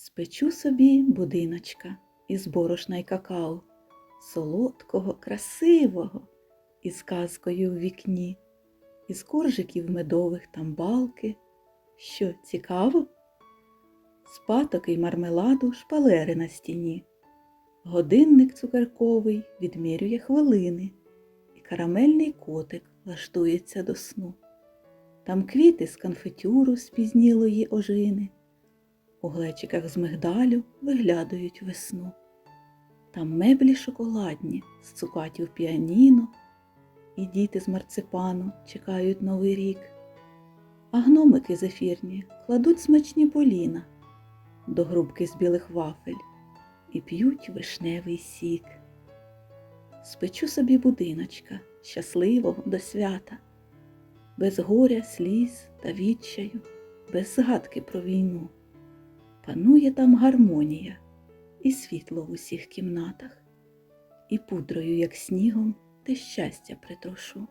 Спечу собі будиночка із борошна й какао, солодкого, красивого, із казкою в вікні, із коржиків медових там балки. Що, цікаво? З патоки й мармеладу шпалери на стіні. Годинник цукерковий відмірює хвилини, і карамельний котик лаштується до сну. Там квіти з конфетюру спізнілої ожини, у глечиках з мигдалю виглядають весну. Там меблі шоколадні з цукатів піаніно, і діти з марципану чекають новий рік, а гномики зефірні кладуть смачні поліна до грубки з білих вафель і п'ють вишневий сік. Спечу собі будиночка щасливого до свята, без горя, сліз та відчаю, без згадки про війну. Панує там гармонія і світло в усіх кімнатах, і пудрою, як снігом, те щастя притрошу.